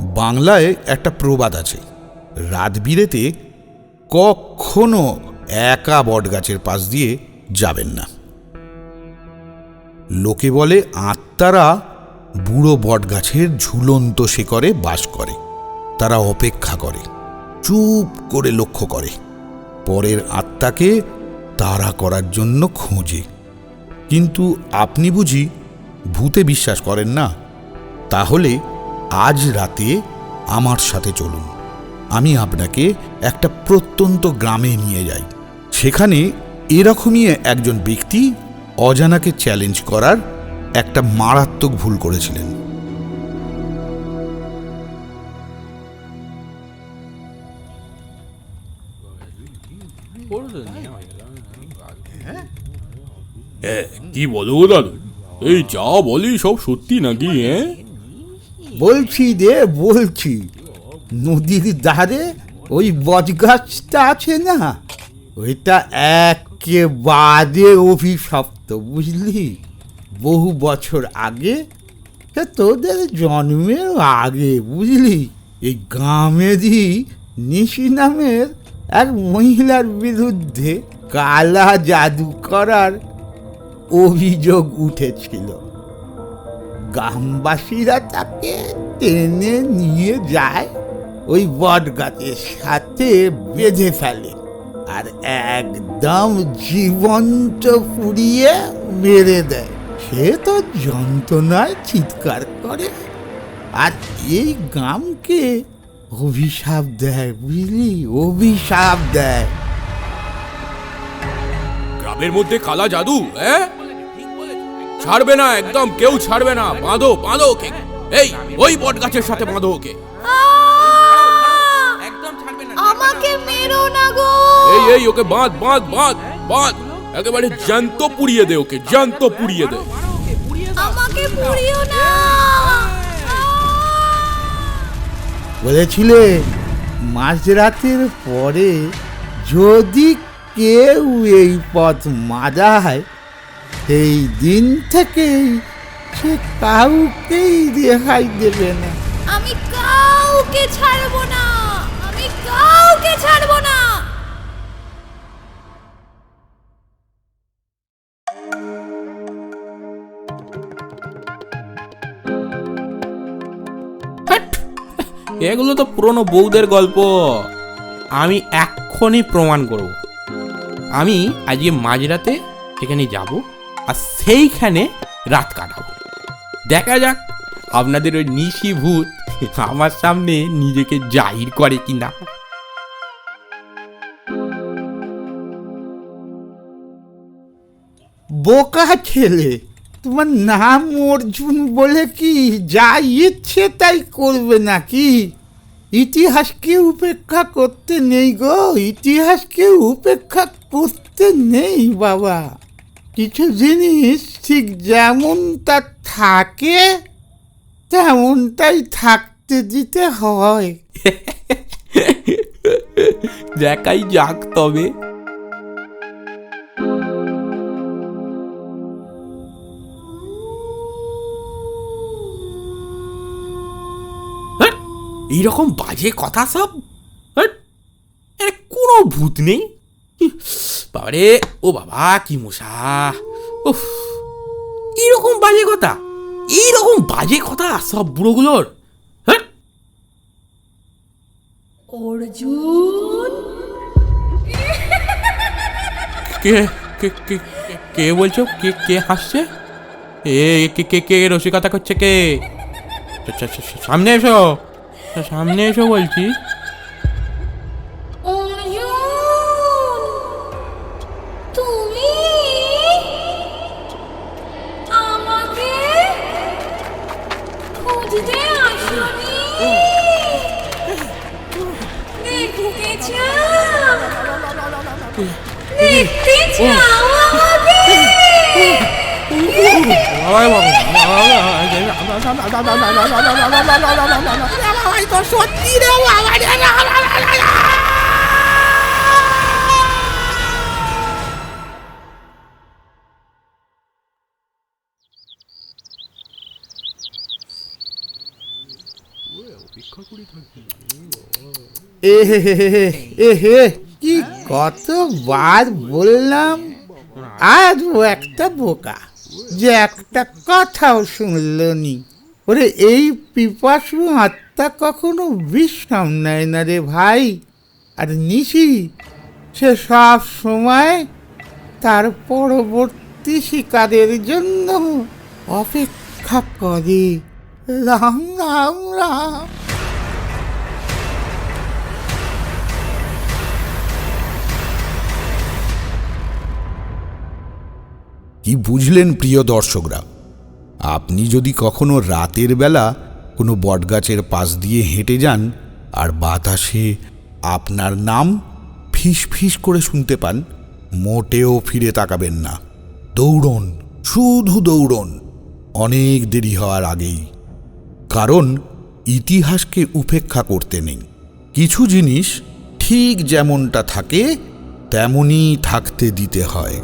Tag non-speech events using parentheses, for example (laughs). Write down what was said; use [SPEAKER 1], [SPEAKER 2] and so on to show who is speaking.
[SPEAKER 1] বাংলায় একটা প্রবাদ আছে। রাত বিরেতে কখনো একা বট গাছের পাশ দিয়ে যাবেন না। লোকে বলে, আত্মারা বুড়ো বট গাছের ঝুলন্ত শিকরে বাস করে। তারা অপেক্ষা করে, চুপ করে লক্ষ্য করে। পরের আত্মাকে তাড়া করার জন্য খোঁজে। কিন্তু আপনি বুঝি ভূতে বিশ্বাস করেন না। তাহলে আজ রাতে আমার সাথে চলুন। আমি আপনাকে একটা প্রত্যন্ত গ্রামে নিয়ে যাই। সেখানে এরকমই একজন ব্যক্তি অজানাকে চ্যালেঞ্জ করার একটা মারাত্মক ভুল করেছিলেন।
[SPEAKER 2] কি বলো দাদু? এই যা বলি সব সত্যি নাকি হ্যাঁ
[SPEAKER 3] বলছি রে, বলছি। নদীর ধারে ওই বটগাছটা আছে না? ওইটা একেবারে অভিশপ্ত, বুঝলি? বহু বছর আগে সে তোদের জন্মের আগে, বুঝলি? এই গ্রামেরই নিশি নামের এক মহিলার বিরুদ্ধে কালা জাদু করার অভিযোগ উঠেছিল। গ্রামবাসীরা তাকে টেনে নিয়ে যায় ওই বট গাছের সাথে বেঁধে ফেলে আর একদম জীবন্ত পুড়িয়ে মেরে দেয়। সে তো যন্ত্রণায় চিৎকার করে আর এই গ্রামকে অভিশাপ দেয় বুঝলি, অভিশাপ দেয়।
[SPEAKER 2] গ্রামের মধ্যে কালা জাদু হ্যাঁ? ছাড়বে না একদম কেউ ছাড়বে না। বাঁধো বাঁধো ওকে। এই ওই বট গাছের সাথে বাঁধো ওকে।
[SPEAKER 4] আমাকে মেরো না গো!
[SPEAKER 2] এই এই ওকে বাঁধ বাঁধ বাঁধ বাঁধ। একেবারে জ্যান্ত পুড়িয়ে দে ওকে জ্যান্ত পুড়িয়ে দে।
[SPEAKER 4] আমাকে পুড়িও না!
[SPEAKER 3] বলেছিলে মাঝরাতের পরে যদি কেউ এই পথ মাজায় সেই দিন থেকেই সে কাউকেই রেহাই দেবে না।
[SPEAKER 4] আমি কাউকে ছাড়বো না। আমি কাউকে ছাড়বো না।
[SPEAKER 5] এগুলো তো পুরনো বউদের গল্প। আমি এক্ষুনি প্রমাণ করব। আমি আজকে মাঝরাতে সেখানে যাব। আর সেইখানে রাত কাটাবো। দেখা যাক, আপনাদের ওই নিশি ভূত আমার সামনে নিজেকে জাহির করে কিনা।
[SPEAKER 3] বোকা ছেলে, তোমার নাম অর্জুন বলে কি? যা ইচ্ছে তাই করবে নাকি? ইতিহাসকে উপেক্ষা করতে নেই গো? ইতিহাসকে উপেক্ষা করতে নেই, বাবা? কিছু জিনিস ঠিক যেমনটা থাকে তেমনটাই থাকতে দিতে হয়। (laughs)
[SPEAKER 5] দেখাই যাক তবে। হ্যাট, এইরকম বাজে কথা সব? এর কোনো ভূত নেই? বাবারে ও বাবা কি মশা। উফ এইরকম বাজে কথা? এইরকম বাজে কথা সব বুড়োগুলোর? হ্যাঁ?
[SPEAKER 4] অর্জুন?
[SPEAKER 5] কে কে কে কে- বলছো? কে কে হাসছে? এ কে কে কে রসিকতা করছে কে? সামনে এসো। সামনে এসো বলছি।
[SPEAKER 4] সত্যি রে বাবা
[SPEAKER 3] এ হে হে হে হে এ হে। কতবার বললাম? আর ও একটা বোকা যে একটা কথাও শুনল নি। ওরে, এই পিপাসু আত্মা কখনো বিশ্রাম নেয় না রে ভাই। আর নিশি, সে সব সময় তার পরবর্তী শিকারের জন্য অপেক্ষা করে। রাম রাম রাম।
[SPEAKER 1] কি বুঝলেন প্রিয় দর্শকরা? আপনি যদি কখনো রাতের বেলা কোনো বটগাছের পাশ দিয়ে হেঁটে যান আর বাতাসে আপনার নাম ফিস ফিস করে শুনতে পান, মোটেও ফিরে তাকাবেন না। দৌড়ন, শুধু দৌড়ন। অনেক দেরি হওয়ার আগেই। কারণ ইতিহাসকে উপেক্ষা করতে নেই। কিছু জিনিস ঠিক যেমনটা থাকে, তেমনই থাকতে দিতে হয়।